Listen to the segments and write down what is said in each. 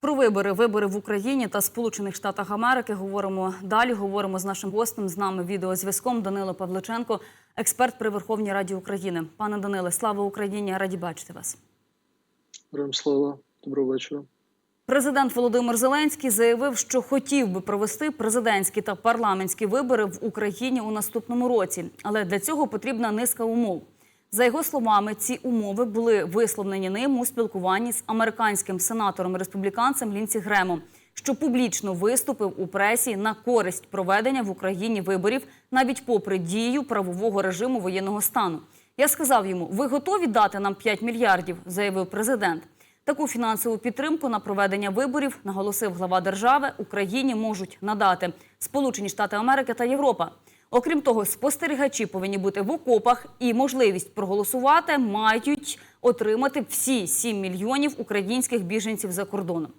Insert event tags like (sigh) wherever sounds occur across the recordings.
Про вибори, вибори в Україні та Сполучених Штатах Америки говоримо далі. Говоримо з нашим гостем. З нами відеозв'язком Данило Павличенко, експерт при Верховній Раді України. Пане Даниле, слава Україні! Раді бачити вас. Героям слава, доброго вечора. Президент Володимир Зеленський заявив, що хотів би провести президентські та парламентські вибори в Україні у наступному році, але для цього потрібна низка умов. За його словами, ці умови були висловлені ним у спілкуванні з американським сенатором республіканцем Лінсі Гремом, що публічно виступив у пресі на користь проведення в Україні виборів, навіть попри дію правового режиму воєнного стану. Я сказав йому: ви готові дати нам 5 мільярдів, заявив президент. Таку фінансову підтримку на проведення виборів, наголосив глава держави, Україні можуть надати Сполучені Штати Америки та Європа. Окрім того, спостерігачі повинні бути в окопах і можливість проголосувати мають отримати всі 7 мільйонів українських біженців за кордоном.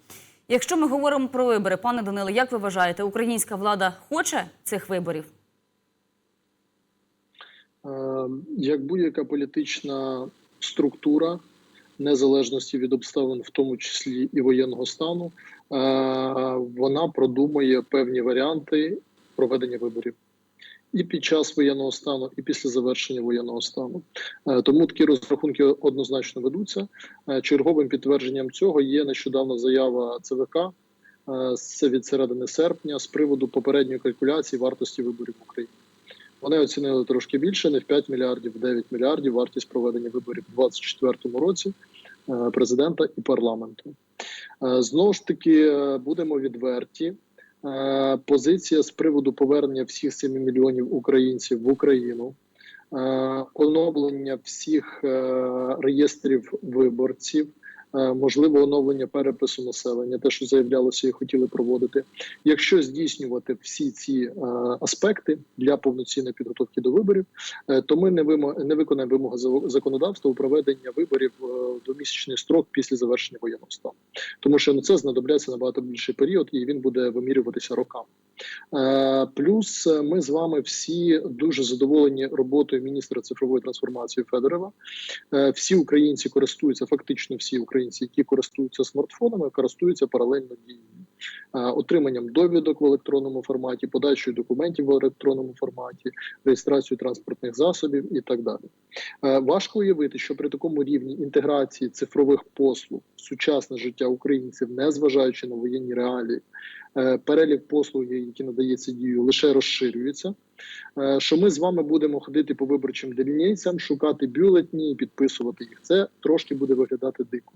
Якщо ми говоримо про вибори, пане Даниле, як ви вважаєте, українська влада хоче цих виборів? Е, Як будь-яка політична структура, незалежності від обставин, в тому числі і воєнного стану, е, вона продумує певні варіанти проведення виборів. І під час воєнного стану, і після завершення воєнного стану. Е, Тому такі розрахунки однозначно ведуться. Е, Черговим підтвердженням цього є нещодавна заява ЦВК. е, Це від середини серпня з приводу попередньої калькуляції вартості виборів в Україні. Вони оцінили трошки більше, не в 5 мільярдів, в 9 мільярдів вартість проведення виборів у 2024 році президента і парламенту. Знову ж таки, будемо відверті. Е, Позиція з приводу повернення всіх 7 мільйонів українців в Україну, е, оновлення всіх е, реєстрів виборців, можливо, оновлення перепису населення, те, що заявлялося і хотіли проводити. Якщо здійснювати всі ці е, аспекти для повноцінної підготовки до виборів, е, то ми не вимо, не виконаємо вимоги законодавства у проведення виборів е, до місячний строк після завершення воєнного стану, тому що на це знадобляться набагато більший період, і він буде вимірюватися роками. Е, Плюс е, ми з вами всі дуже задоволені роботою міністра цифрової трансформації Федорова. Е, Всі українці користуються, фактично всі українці, які користуються смартфонами, користуються паралельно дією. Отриманням довідок в електронному форматі, подачею документів в електронному форматі, реєстрацією транспортних засобів і так далі. Важко уявити, що при такому рівні інтеграції цифрових послуг в сучасне життя українців, не зважаючи на воєнні реалії, перелік послуг, які надається дію, лише розширюється. Е, Що ми з вами будемо ходити по виборчим дільницям, шукати бюлетні і підписувати їх. Це трошки буде виглядати дико.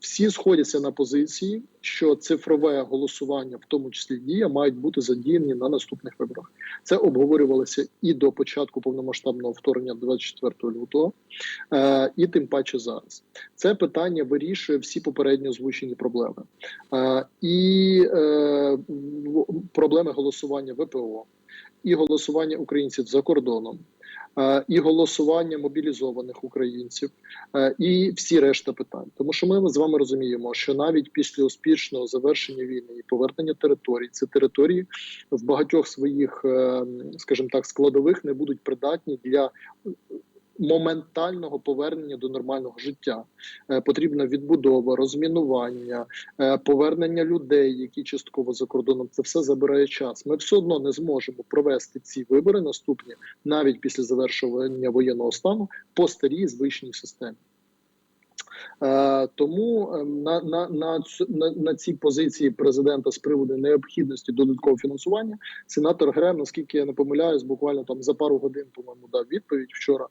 Всі сходяться на позиції, що цифрове голосування, в тому числі дія, мають бути задіяні на наступних виборах. Це обговорювалося і до початку повномасштабного вторгнення 24 лютого, е, і тим паче зараз. Це питання вирішує всі попередньо озвучені проблеми. Е, і е, проблеми голосування ВПО, і голосування українців за кордоном, і голосування мобілізованих українців, е, і всі решта питань. Тому що ми з вами розуміємо, що навіть після успішного завершення війни і повернення територій, ці території в багатьох своїх, е, скажімо так, складових не будуть придатні для. Моментального повернення до нормального життя Е, потрібна відбудова, розмінування, е, повернення людей, які частково за кордоном. Це все забирає час. Ми все одно не зможемо провести ці вибори наступні навіть після завершення воєнного стану по старій звичній системі. Е, тому е, на, на, на, на, на цій позиції президента з приводу необхідності додаткового фінансування сенатор Грем, наскільки я не помиляюсь, буквально там за пару годин, по-моєму, дав відповідь вчора,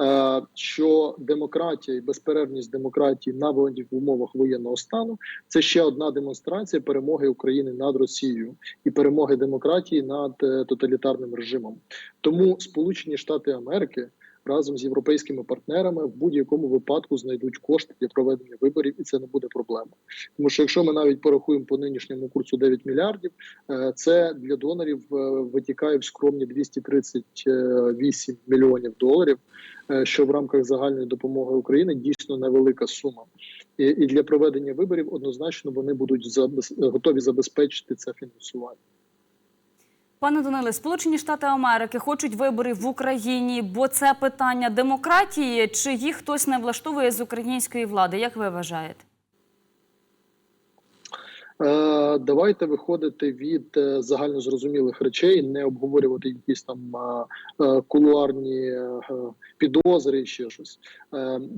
е, що демократія і безперервність демократії на в умовах воєнного стану це ще одна демонстрація перемоги України над Росією і перемоги демократії над е, тоталітарним режимом. Тому Сполучені Штати Америки разом з європейськими партнерами в будь-якому випадку знайдуть кошти для проведення виборів, і це не буде проблема. Тому що якщо ми навіть порахуємо по нинішньому курсу 9 мільярдів, е, це для донорів е, витікає в скромні 238 мільйонів доларів. е, Що в рамках загальної допомоги України дійсно невелика сума, і, і для проведення виборів однозначно вони будуть забез- готові забезпечити це фінансування. Пане Даниле, Сполучені Штати Америки хочуть виборів в Україні, бо це питання демократії, чи їх хтось не влаштовує з української влади? Як ви вважаєте? Е, Давайте виходити від е, загальнозрозумілих речей, не обговорювати якісь там е, кулуарні підозри і ще щось.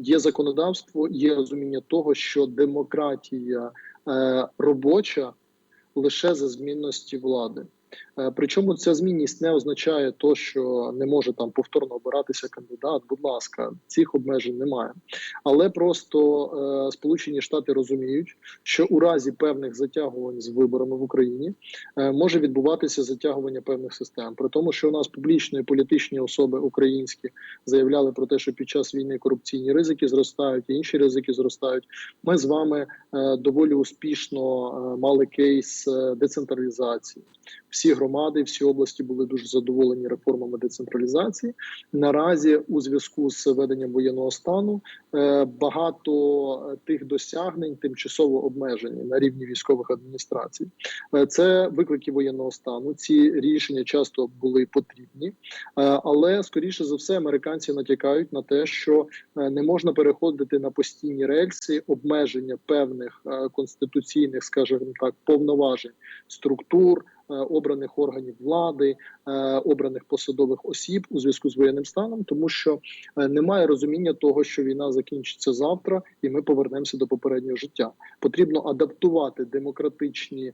Є законодавство, є розуміння того, що демократія робоча лише за змінності влади. Е, Причому ця змінність не означає то, що не може там повторно обиратися кандидат. Будь ласка, цих обмежень немає. Але просто е, Сполучені Штати розуміють, що у разі певних затягувань з виборами в Україні е, може відбуватися затягування певних систем. При тому, що у нас публічні політичні особи українські заявляли про те, що під час війни корупційні ризики зростають, і інші ризики зростають. Ми з вами е, доволі успішно е, мали кейс е, децентралізації. Всі громади, всі області були дуже задоволені реформами децентралізації. Наразі, у зв'язку з введенням воєнного стану, е, багато е, тих досягнень тимчасово обмежені на рівні військових адміністрацій. Е, Це виклики воєнного стану. Ці рішення часто були потрібні, але скоріше за все, американці натякають на те, що не можна переходити на постійні рельси обмеження певних конституційних, скажімо так, повноважень структур. Е, Обраних органів влади, е, обраних посадових осіб у зв'язку з воєнним станом, тому що е, немає розуміння того, що війна закінчиться завтра, і ми повернемося до попереднього життя. Потрібно адаптувати демократичні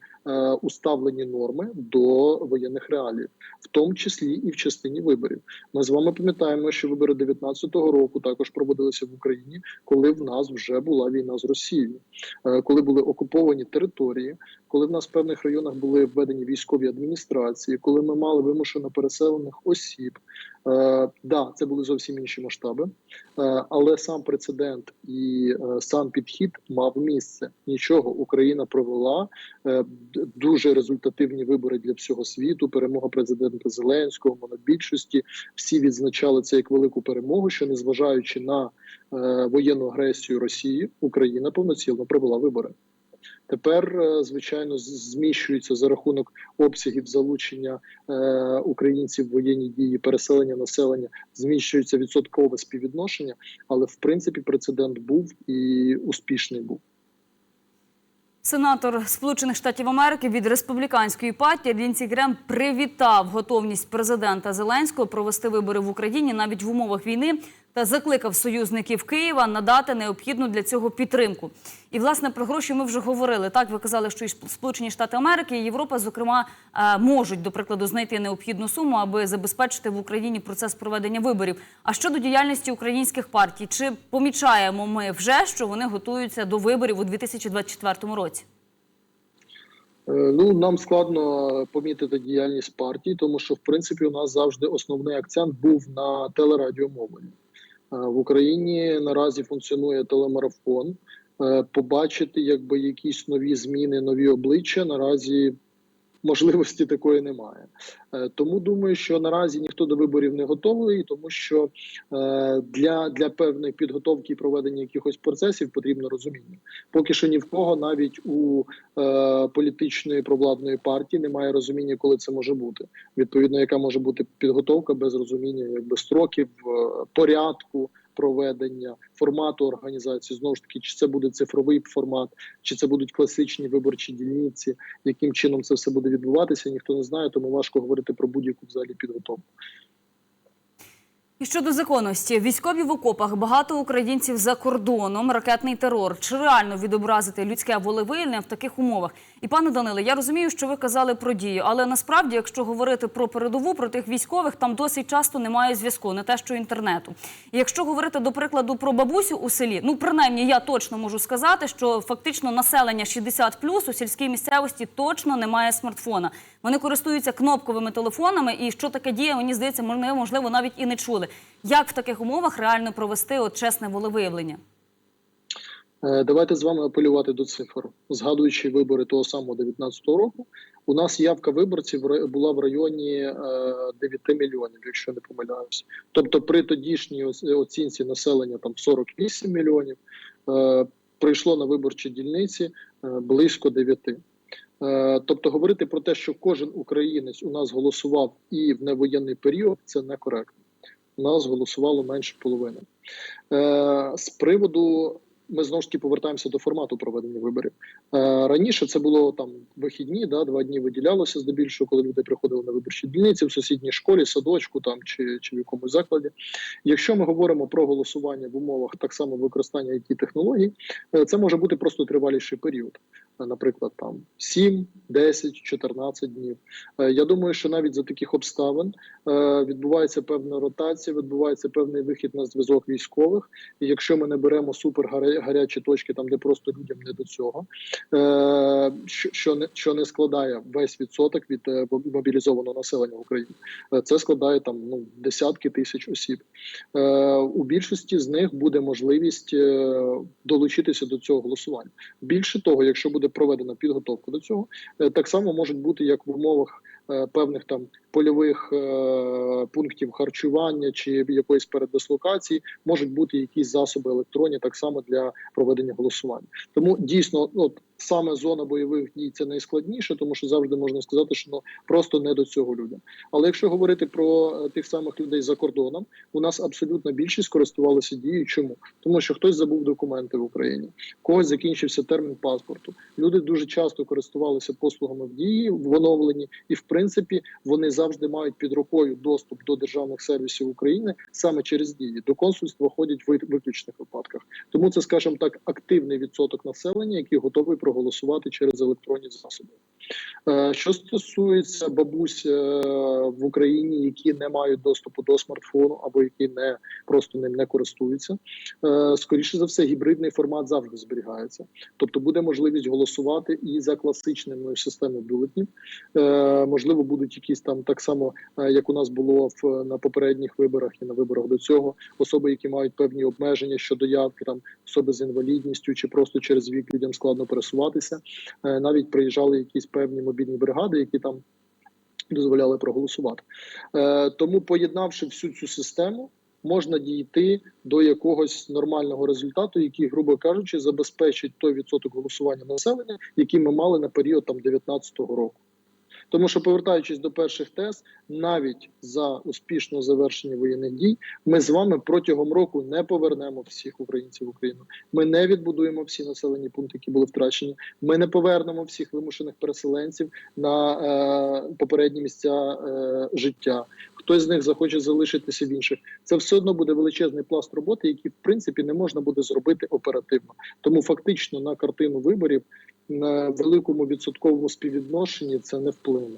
уставлені норми до воєнних реалій, в тому числі і в частині виборів. Ми з вами пам'ятаємо, що вибори 19-го року також проводилися в Україні, коли в нас вже була війна з Росією, коли були окуповані території, коли в нас в певних районах були введені військові адміністрації, коли ми мали вимушено переселених осіб. Е, да, це були зовсім інші масштаби, е, але сам прецедент і е, сам підхід мав місце. Нічого Україна провела е, дуже результативні вибори для всього світу. Перемога президента Зеленського, монобільшості. Всі відзначали це як велику перемогу, що незважаючи на е, воєнну агресію Росії, Україна повноцінно провела вибори. Тепер, е, звичайно, зміщується за рахунок обсягів залучення е, українців в воєнні дії, переселення населення, зміщується відсоткове співвідношення, але в принципі прецедент був і успішний був. Сенатор Сполучених Штатів Америки від республіканської партії Лінсі Грем привітав готовність президента Зеленського провести вибори в Україні навіть в умовах війни та закликав союзників Києва надати необхідну для цього підтримку. І власне про гроші ми вже говорили. Так ви казали, що і Сполучені Штати Америки і Європа, зокрема, е, можуть до прикладу знайти необхідну суму, аби забезпечити в Україні процес проведення виборів. А щодо діяльності українських партій, чи помічаємо ми вже, що вони готуються до виборів у 2024 році? Е, Ну нам складно помітити діяльність партії, тому що в принципі у нас завжди основний акцент був на телерадіомовленні. В Україні наразі функціонує телемарафон. Е, Побачити якби якісь нові зміни, нові обличчя наразі можливості такої немає. Е, Тому думаю, що наразі ніхто до виборів не готовий, тому що е, для, для певної підготовки і проведення якихось процесів потрібно розуміння. Поки що ні в кого, навіть у е, політичної провладної партії, немає розуміння, коли це може бути. Відповідно, яка може бути підготовка без розуміння якби строків, порядку. Проведення формату організації знову ж таки, чи це буде цифровий формат, чи це будуть класичні виборчі дільниці, яким чином це все буде відбуватися, ніхто не знає, тому важко говорити про будь-яку взагалі підготовку. І щодо законності, військові в окопах, багато українців за кордоном, ракетний терор. Чи реально відобразити людське волевиявлення в таких умовах? І пане Даниле, я розумію, що ви казали про дію, але насправді, якщо говорити про передову, про тих військових, там досить часто немає зв'язку, не те, що інтернету. І якщо говорити до прикладу про бабусю у селі, ну принаймні я точно можу сказати, що фактично населення 60+, у сільській місцевості точно немає смартфона. Вони користуються кнопковими телефонами, і що таке діє, мені здається, можливо, навіть і не чули. Як в таких умовах реально провести от чесне волевиявлення? Е, Давайте з вами апелювати до цифр, згадуючи вибори того самого 19-го року. У нас явка виборців була в районі е, 9 мільйонів, якщо не помиляюсь. Тобто, при тодішній оцінці населення там 48 мільйонів е, прийшло на виборчі дільниці е, близько 9. Е, Тобто, говорити про те, що кожен українець у нас голосував і в невоєнний період, це некоректно. Нас голосувало менше половини. Е, З приводу ми знову ж таки повертаємося до формату проведення виборів. Е, раніше це було там вихідні, да, два дні виділялося здебільшого, коли люди приходили на виборчі дільниці в сусідній школі, садочку там чи, чи в якомусь закладі. Якщо ми говоримо про голосування в умовах так само використання it технологій, е, це може бути просто триваліший період. Е, Наприклад, там 7, 10, 14 днів. Е, Я думаю, що навіть за таких обставин е, відбувається певна ротація, відбувається певний вихід на зв'язок військових. І якщо ми не беремо супер гаря- гарячі точки, там де просто людям не до цього, е, що, що не що не складає весь відсоток від е, мобілізованого населення в Україні, Е, це складає там ну десятки тисяч осіб. У більшості з них буде можливість долучитися до цього голосування. Більше того, якщо буде проведена підготовка до цього, так само можуть бути як в умовах певних там польових е, пунктів харчування чи якоїсь передислокації, можуть бути якісь засоби електронні так само для проведення голосування. Тому дійсно, от саме зона бойових дій це найскладніше, тому що завжди можна сказати, що ну просто не до цього людям. Але якщо говорити про е, тих самих людей за кордоном, у нас абсолютна більшість користувалася дією. Чому? Тому що хтось забув документи в Україні, в когось закінчився термін паспорту. Люди дуже часто користувалися послугами в дії в оновленні, і в принципі вони завжди мають під рукою доступ до державних сервісів України саме через дії. До консульства ходять в виключних випадках. Тому це, скажімо так, активний відсоток населення, який готовий проголосувати через електронні засоби. Е, Що стосується бабусь е, в Україні, які не мають доступу до смартфону або які не просто ним не користуються, е, скоріше за все, гібридний формат завжди зберігається. Тобто буде можливість голосувати і за класичною системою бюлетнів. Можливо, будуть якісь там так само, як у нас було в на попередніх виборах і на виборах до цього, особи, які мають певні обмеження щодо явки, там особи з інвалідністю чи просто через вік людям складно пересуватися. Навіть приїжджали якісь певні мобільні бригади, які там дозволяли проголосувати. Е, Тому, поєднавши всю цю систему, можна дійти до якогось нормального результату, який, грубо кажучи, забезпечить той відсоток голосування населення, який ми мали на період там 19-го року. Тому що, повертаючись до перших тез, навіть за успішне завершення воєнних дій, ми з вами протягом року не повернемо всіх українців в Україну. Ми не відбудуємо всі населені пункти, які були втрачені. Ми не повернемо всіх вимушених переселенців на е, попередні місця е, життя. Хтось з них захоче залишитися в інших. Це все одно буде величезний пласт роботи, який в принципі не можна буде зробити оперативно. Тому фактично на картину виборів на великому відсотковому співвідношенні це не вплине.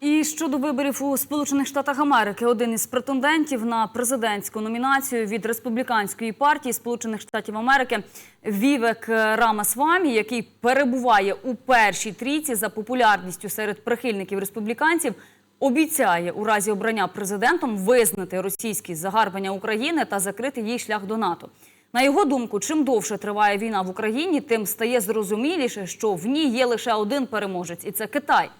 І щодо виборів у Сполучених Штатах Америки, один із претендентів на президентську номінацію від республіканської партії Сполучених Штатів Америки Вівек Рамасвамі, який перебуває у першій трійці за популярністю серед прихильників республіканців, обіцяє у разі обрання президентом визнати російські загарбання України та закрити їй шлях до НАТО. На його думку, чим довше триває війна в Україні, тим стає зрозуміліше, що в ній є лише один переможець, і це Китай.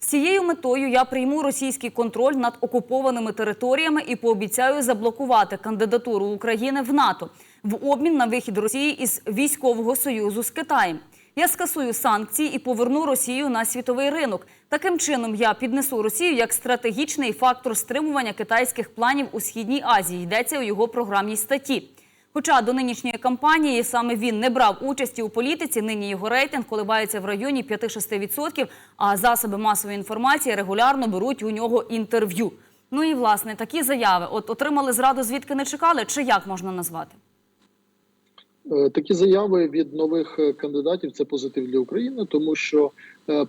З цією метою я прийму російський контроль над окупованими територіями і пообіцяю заблокувати кандидатуру України в НАТО в обмін на вихід Росії із військового союзу з Китаєм. Я скасую санкції і поверну Росію на світовий ринок. Таким чином я піднесу Росію як стратегічний фактор стримування китайських планів у східній Азії. Йдеться у його програмній статті. Хоча до нинішньої кампанії саме він не брав участі у політиці, нині його рейтинг коливається в районі 5-6%, а засоби масової інформації регулярно беруть у нього інтерв'ю. Ну і власне такі заяви от отримали зраду, звідки не чекали, чи як можна назвати? Е, Такі заяви від нових е, кандидатів це позитив для України, тому що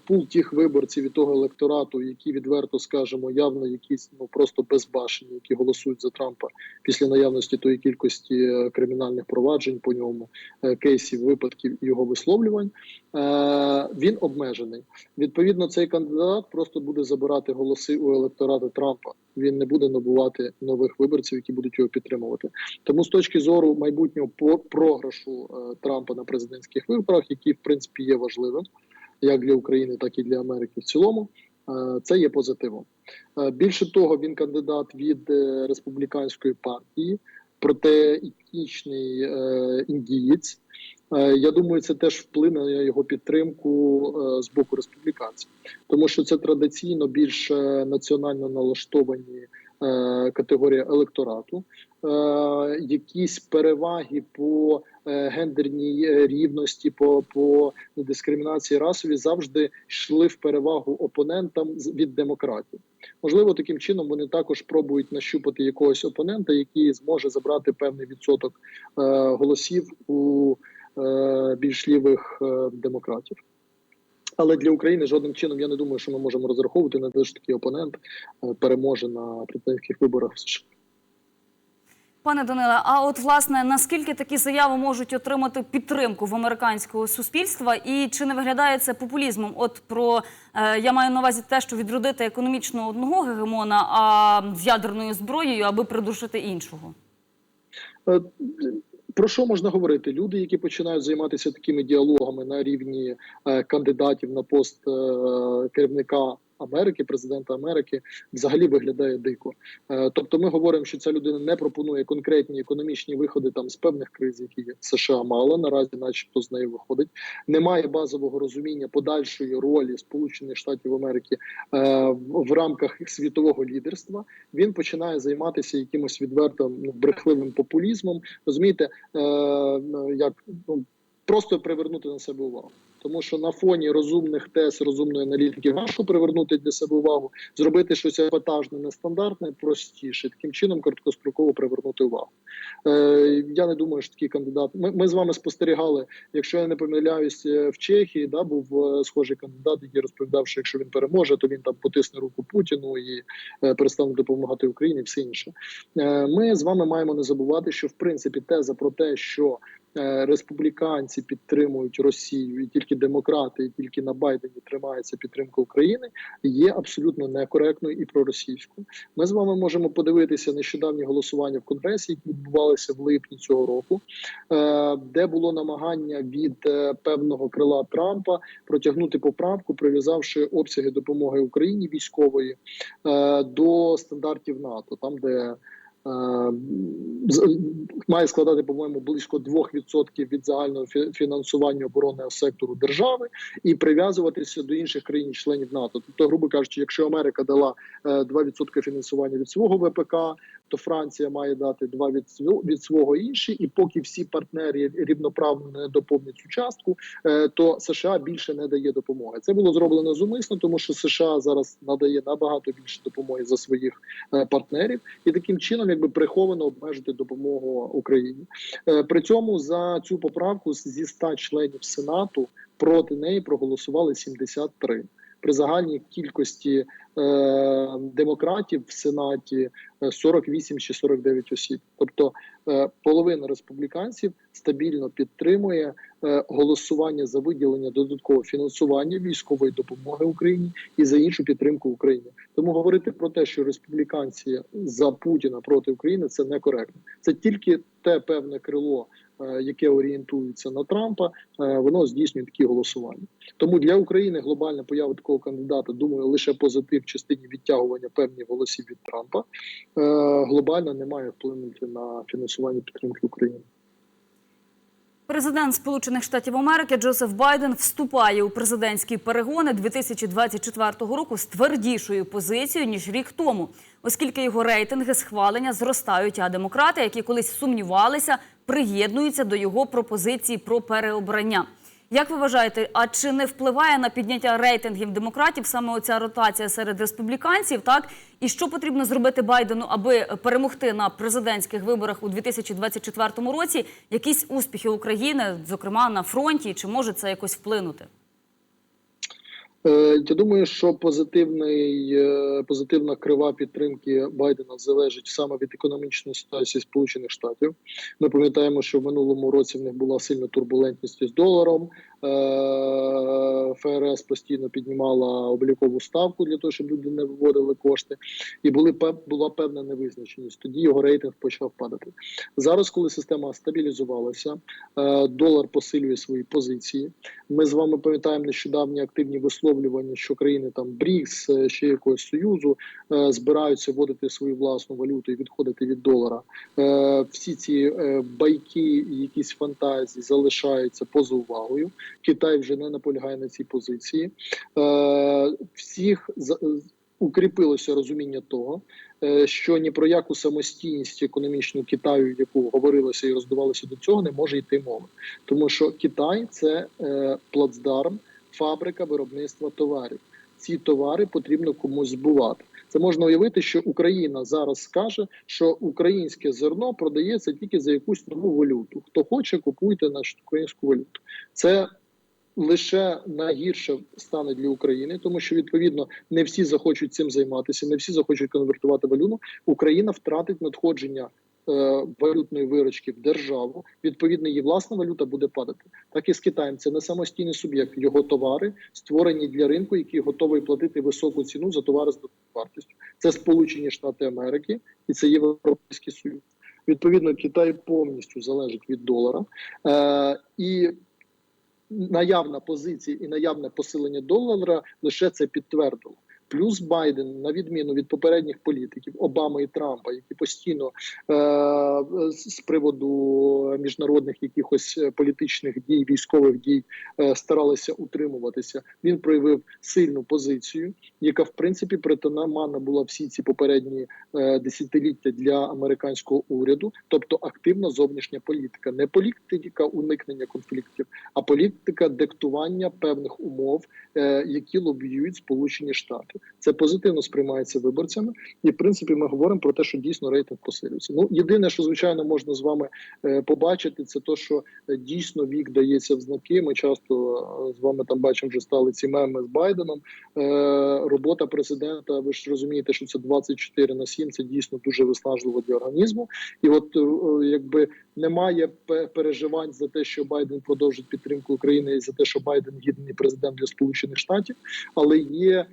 пул тих виборців від того електорату, які відверто скажемо, явно якісь ну просто безбашені, які голосують за Трампа після наявності тої кількості е, кримінальних проваджень по ньому, е, кейсів, випадків і його висловлювань, е, він обмежений. Відповідно, цей кандидат просто буде забирати голоси у електората Трампа. Він не буде набувати нових виборців, які будуть його підтримувати. Тому з точки зору майбутнього програшу е, Трампа на президентських виборах, який в принципі є важливим як для України, так і для Америки в цілому, е, це є позитивом. Е, Більше того, він кандидат від е, республіканської партії, проте етнічний індієць. Я думаю, це теж вплине на його підтримку з боку республіканців, тому що це традиційно більш національно налаштовані категорія електорату, якісь переваги по гендерній е, рівності, по, по дискримінації расові завжди йшли в перевагу опонентам від демократів. Можливо, таким чином вони також пробують нащупати якогось опонента, який зможе забрати певний відсоток е, голосів у е, більш лівих е, демократів. Але для України жодним чином я не думаю, що ми можемо розраховувати на те, що такий опонент е, переможе на президентських виборах в США. Пане Даниле, а от власне наскільки такі заяви можуть отримати підтримку в американського суспільства, і чи не виглядає це популізмом? От про е, я маю на увазі те, що відродити економічно одного гегемона, а з ядерною зброєю, аби придушити іншого. Е, Про що можна говорити? Люди, які починають займатися такими діалогами на рівні е, кандидатів на пост е, керівника Америки, президента Америки, взагалі виглядає дико. Е, тобто, ми говоримо, що ця людина не пропонує конкретні економічні виходи там з певних криз, які США мала наразі, начебто з нею виходить. Немає базового розуміння подальшої ролі Сполучених Штатів Америки е, в в рамках світового лідерства. Він починає займатися якимось відвертим ну, брехливим популізмом. Розумієте, е, як ну, просто привернути на себе увагу. Тому що на фоні розумних тез, розумної аналітики важко привернути для себе увагу, зробити щось епатажне, нестандартне, простіше. Таким чином короткостроково привернути увагу. Е, я не думаю, що такий кандидат. Ми, ми з вами спостерігали, якщо я не помиляюсь, е, в Чехії да, був е, схожий кандидат, який розповідав, що якщо він переможе, то він там потисне руку Путіну і е, перестане допомагати Україні, і все інше. Е, Ми з вами маємо не забувати, що в принципі теза про те, що республіканці підтримують Росію, і тільки демократи, і тільки на Байдені тримається підтримка України, є абсолютно некоректною і проросійською. Ми з вами можемо подивитися нещодавні голосування в Конгресі, які відбувалися в липні цього року, е, де було намагання від е, певного крила Трампа протягнути поправку, прив'язавши обсяги допомоги Україні військової е, до стандартів НАТО, там де е, має складати, по-моєму, близько 2% від загального фі- фінансування оборонного сектору держави і прив'язуватися до інших країн-членів НАТО. Тобто, грубо кажучи, якщо Америка дала е, 2% фінансування від свого ВПК, то Франція має дати 2% від свого, від свого інші, і поки всі партнери рівноправно не доповнять цю частку, е, то США більше не дає допомоги. Це було зроблено зумисно, тому що США зараз надає набагато більше допомоги за своїх е, партнерів, і таким чином, якби приховано обмежити допомогу Україні. Е, При цьому за цю поправку зі 100 членів Сенату проти неї проголосували 73. При загальній кількості е, демократів в Сенаті е, 48 чи 49 осіб. Тобто е, половина республіканців стабільно підтримує е, голосування за виділення додаткового фінансування військової допомоги Україні і за іншу підтримку України. Тому говорити про те, що республіканці за Путіна проти України, це некоректно. Це тільки те певне крило, е, яке орієнтується на Трампа, е, воно здійснює такі голосування. Тому для України глобальна поява такого кандидата, думаю, лише позитив в частині відтягування певних голосів від Трампа. Е, Глобально не має вплинути на фінансування підтримки України. Президент Сполучених Штатів Америки Джозеф Байден вступає у президентські перегони 2024 року з твердішою позицією ніж рік тому, оскільки його рейтинги схвалення зростають. А демократи, які колись сумнівалися, приєднуються до його пропозиції про переобрання. Як ви вважаєте, а чи не впливає на підняття рейтингів демократів саме оця ротація серед республіканців? Так і що потрібно зробити Байдену, аби перемогти на президентських виборах у 2024 році? Якісь успіхи України, зокрема на фронті, чи може це якось вплинути? Е, Я думаю, що позитивний е, позитивна крива підтримки Байдена залежить саме від економічної ситуації Сполучених Штатів. Ми пам'ятаємо, що в минулому році в них була сильна турбулентність з доларом. Е, ФРС постійно піднімала облікову ставку для того, щоб люди не виводили кошти, і були була певна невизначеність. Тоді його рейтинг почав падати. Зараз, коли система стабілізувалася, е, долар посилює свої позиції. Ми з вами пам'ятаємо нещодавні активні висловлювання, що країни там БРІКС, е, ще якогось союзу збираються вводити свою власну валюту і відходити від долара. Всі ці байки, якісь фантазії залишаються поза увагою. Китай вже не наполягає на цій позиції. Е, Всіх за- укріпилося розуміння того, е, що ні про яку самостійність економічну Китаю, яку говорилося і роздувалося до цього, не може йти мова, тому що Китай це е, плацдарм, фабрика виробництва товарів. Ці товари потрібно комусь збувати. Це можна уявити, що Україна зараз скаже, що українське зерно продається тільки за якусь нову валюту. Хто хоче, купуйте нашу українську валюту. Це лише найгірше стане для України, тому що відповідно не всі захочуть цим займатися, не всі захочуть конвертувати валюту. Україна втратить надходження. Е, Валютної виручки в державу відповідно її власна валюта буде падати. Так і з Китаєм це не самостійний суб'єкт. Його товари створені для ринку, який готовий платити високу ціну за товари з вартістю. Це Сполучені Штати Америки і це Європейський Союз. Відповідно, Китай повністю залежить від долара. Е, і наявна позиція і наявне посилення долара лише це підтвердило. Плюс Байден, на відміну від попередніх політиків Обами і Трампа, які постійно е, з приводу міжнародних якихось е, політичних дій, військових дій е, старалися утримуватися. Він проявив сильну позицію, яка в принципі притаманна була всі ці попередні е, десятиліття для американського уряду, тобто активна зовнішня політика, не політика уникнення конфліктів, а політика диктування певних умов, е, які лобіюють Сполучені Штати. Це позитивно сприймається виборцями, і в принципі ми говоримо про те, що дійсно рейтинг посилюється. Ну єдине, що звичайно можна з вами е, побачити, це то, що е, дійсно вік дається в знаки. Ми часто е, з вами там бачимо, вже стали ці меми з Байденом. Робота президента. Ви ж розумієте, що це 24 на 7, Це дійсно дуже виснажливо для організму. І от якби немає переживань за те, що Байден продовжить підтримку України і за те, що Байден гідний президент для Сполучених Штатів, але є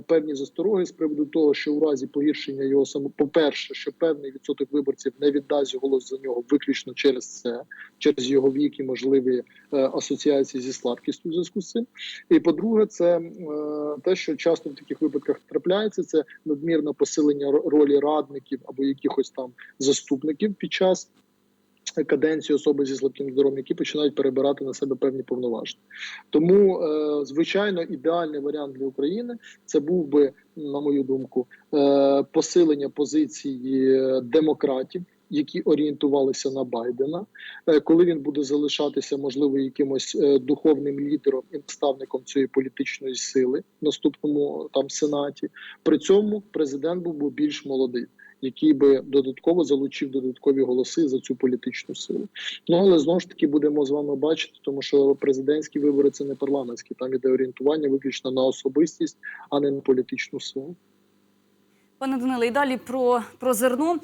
певні застороги з приводу того, що у разі погіршення його само, по-перше, що певний відсоток виборців не віддасть голос за нього виключно через це, через його вік і можливі е, асоціації зі слабкістю в зв'язку з цим. І по-друге, це е, те, що часто в таких випадках трапляється, це надмірне посилення ролі радників або якихось там заступників під час каденції особи зі слабким здоров'ям, які починають перебирати на себе певні повноваження. Тому, е, звичайно, ідеальний варіант для України це був би, на мою думку, е, посилення позиції демократів. Які орієнтувалися на Байдена, Е, коли він буде залишатися, можливо, якимось духовним лідером і наставником цієї політичної сили в наступному там сенаті, при цьому президент був би більш молодий, який би додатково залучив додаткові голоси за цю політичну силу. Ну але знову ж таки будемо з вами бачити, тому що президентські вибори це не парламентські, там іде орієнтування виключно на особистість, а не на політичну силу. Пане Даниле, і далі про, про зерно.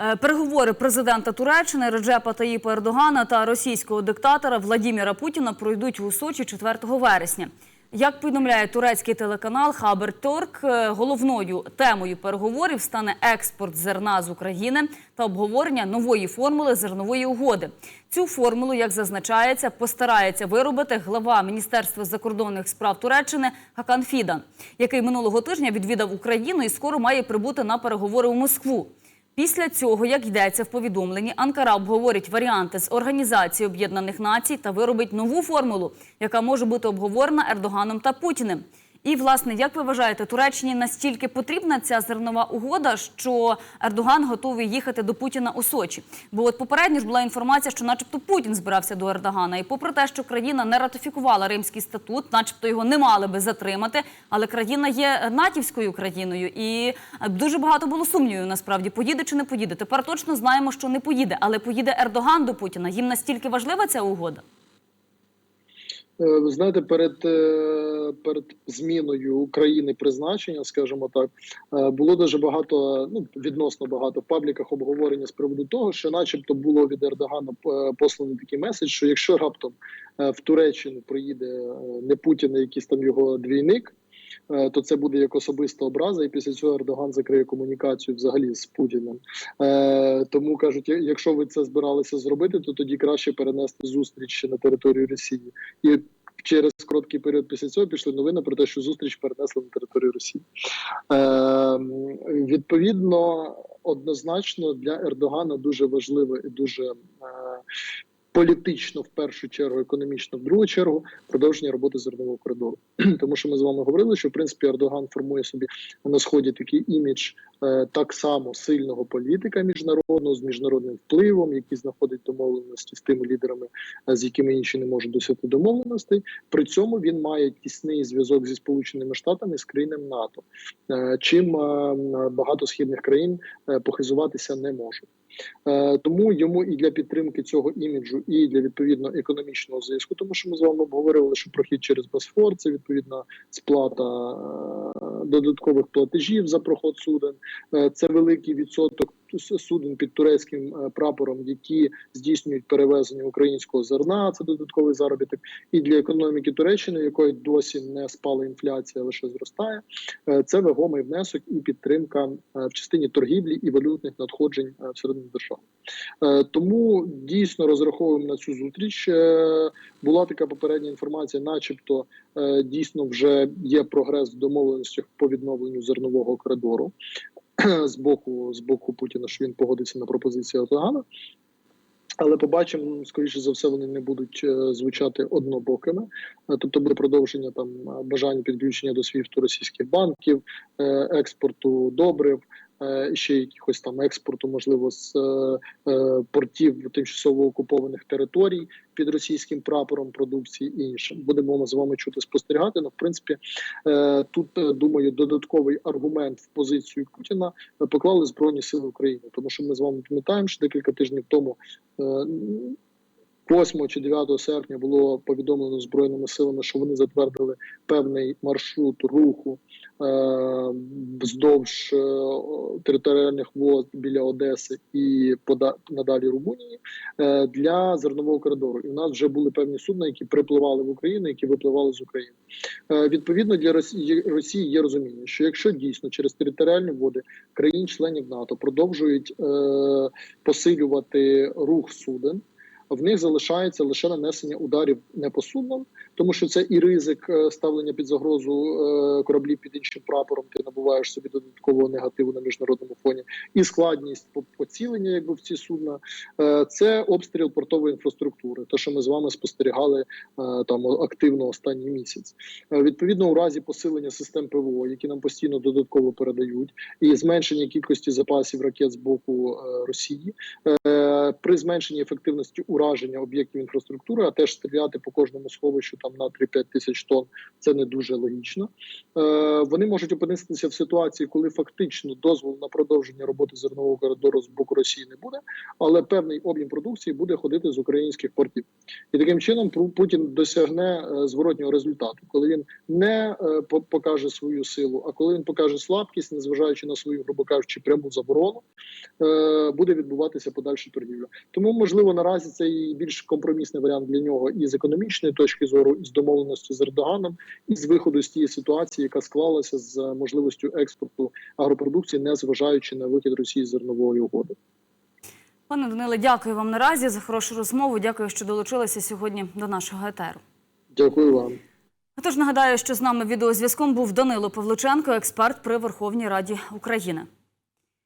Е, Переговори президента Туреччини Реджепа Таїпа Ердогана та російського диктатора Владіміра Путіна пройдуть у Сочі 4 вересня. Як повідомляє турецький телеканал Хабер Торк, е, головною темою переговорів стане експорт зерна з України та обговорення нової формули зернової угоди. Цю формулу, як зазначається, постарається виробити глава Міністерства закордонних справ Туреччини Хакан Фідан, який минулого тижня відвідав Україну і скоро має прибути на переговори у Москву. Після цього, як йдеться в повідомленні, Анкара обговорить варіанти з Організації Об'єднаних Націй та виробить нову формулу, яка може бути обговорена Ердоганом та Путіним. І, власне, як ви вважаєте, Туреччині настільки потрібна ця зернова угода, що Ердоган готовий їхати до Путіна у Сочі? Бо от попередньо ж була інформація, що, начебто, Путін збирався до Ердогана, і попри те, що країна не ратифікувала Римський статут, начебто його не мали би затримати, але країна є натівською країною, і дуже багато було сумнівів. Насправді поїде чи не поїде. Тепер точно знаємо, що не поїде, але поїде Ердоган до Путіна. Їм настільки важлива ця угода. Е, Ви знаєте, перед, е, перед зміною України призначення, скажімо так, е, було дуже багато, ну відносно багато в пабліках обговорення з приводу того, що, начебто, було від Ердогана посланий такий меседж, що якщо раптом в Туреччину приїде не Путін, а якийсь там його двійник. Е, То це буде як особиста образа, і після цього Ердоган закриє комунікацію взагалі з Путіним. Е, тому кажуть, якщо ви це збиралися зробити, то тоді краще перенести зустріч на територію Росії. І через короткий період після цього пішли новини про те, що зустріч перенесли на територію Росії. Е, відповідно, однозначно для Ердогана дуже важливо і дуже політично в першу чергу, економічно в другу чергу, продовження роботи зернового коридору. (clears throat) Тому що ми з вами говорили, що в принципі Ердоган формує собі на сході такий імідж так само сильного політика міжнародного з міжнародним впливом, який знаходить домовленості з тими лідерами, е, з якими інші не можуть досягти домовленостей. При цьому він має тісний зв'язок зі сполученими штатами з країнами НАТО, е, чим е, багато східних країн е, похизуватися не можуть. Е, Тому йому і для підтримки цього іміджу, і для відповідно економічного зв'язку, тому що ми з вами обговорювали, що прохід через Босфор це відповідна сплата е, додаткових платежів за проход суден. Е, Це великий відсоток суден під турецьким е, прапором, які здійснюють перевезення українського зерна. Це додатковий заробіток. І для економіки Туреччини, якої досі не спала інфляція, лише зростає. Е, Це вагомий внесок і підтримка в частині торгівлі і валютних надходжень всередині держави. Тому дійсно розраховуємо на цю зустріч. Була така попередня інформація, начебто дійсно вже є прогрес в домовленостях по відновленню зернового коридору (clears throat) з боку з боку Путіна, що він погодиться на пропозиції Ердогана. Але побачимо, скоріше за все, вони не будуть е, звучати однобокими. Е, Тобто буде продовження там е, бажання підключення до свіфту російських банків, експорту добрив, ще якихось там експорту, можливо, з е, е, портів тимчасово окупованих територій під російським прапором продукції і інше. Будемо з вами чути спостерігати. Ну, в принципі, е, тут е, думаю, додатковий аргумент в позицію Путіна е, поклали збройні сили України, тому що ми з вами пам'ятаємо, що декілька тижнів тому. Е, 8 чи 9 серпня було повідомлено збройними силами, що вони затвердили певний маршрут руху е, вздовж е, територіальних вод біля Одеси і пода- надалі Румунії е, для зернового коридору. І в нас вже були певні судна, які припливали в Україну, які випливали з України. Е, відповідно для Росії, Росії є розуміння, що якщо дійсно через територіальні води країн-членів НАТО продовжують е, посилювати рух суден в них залишається лише нанесення ударів не по суднам, тому що це і ризик е, ставлення під загрозу е, кораблів під іншим прапором. Ти набуваєш собі додаткового негативу на міжнародному фоні, і складність поцілення, якби в ці судна. Е, Це обстріл портової інфраструктури, те, що ми з вами спостерігали там активно останній місяць. Відповідно, у разі посилення систем ПВО, які нам постійно додатково передають, і зменшення кількості запасів ракет з боку Росії. При зменшенні ефективності ураження об'єктів інфраструктури, а теж стріляти по кожному сховищу там на 3-5 тисяч тонн, це не дуже логічно. Е, вони можуть опинитися в ситуації, коли фактично дозволу на продовження роботи зернового коридору з боку Росії не буде, але певний об'єм продукції буде ходити з українських портів. І таким чином Путін досягне е, зворотнього результату, коли він не е, покаже свою силу, а коли він покаже слабкість, незважаючи на свою, грубо кажучи, пряму заборону, е, буде відбуватися подальша торгівля. Тому, можливо, наразі це і більш компромісний варіант для нього і з економічної точки зору, з домовленості з Ердоганом, і з виходу з тієї ситуації, яка склалася з можливістю експорту агропродукції, не зважаючи на вихід Росії з зернової угоди. Пане Даниле, дякую вам наразі за хорошу розмову. Дякую, що долучилися сьогодні до нашого етеру. Дякую вам. А Тож нагадаю, що з нами відеозв'язком був Данило Павличенко, експерт при Верховній Раді України.